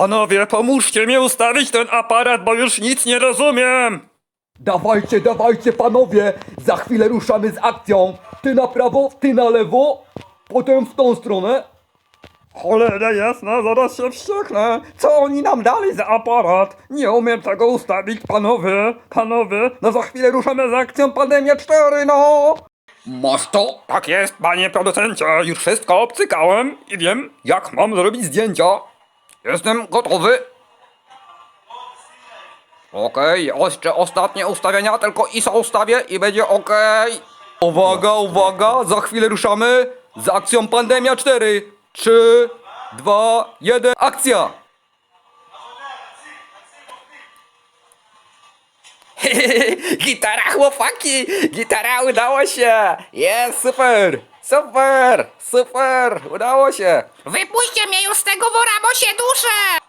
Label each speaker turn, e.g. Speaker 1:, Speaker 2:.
Speaker 1: Panowie, pomóżcie mi ustawić ten aparat, bo już nic nie rozumiem!
Speaker 2: Dawajcie, dawajcie panowie! Za chwilę ruszamy z akcją! Ty na prawo, ty na lewo, potem w tą stronę.
Speaker 1: Cholera jasna, zaraz się wścieknę! Co oni nam dali za aparat? Nie umiem tego ustawić, panowie! Panowie, no za chwilę ruszamy z akcją Pandemia 4, no!
Speaker 2: Masz to?
Speaker 1: Tak jest, panie producencie, już wszystko obcykałem i wiem, jak mam zrobić zdjęcia. Jestem gotowy. Okej, jeszcze ostatnie ustawienia, tylko ISO ustawię i będzie okej.
Speaker 2: Uwaga, uwaga, za chwilę ruszamy z akcją Pandemia 4. 3, 2, 1, akcja!
Speaker 1: Gitara, chłopaki! Gitara, udało się! Jest, super! Super! Super! Udało się!
Speaker 3: Wypuśćcie mnie już z tego wora, bo się duszę!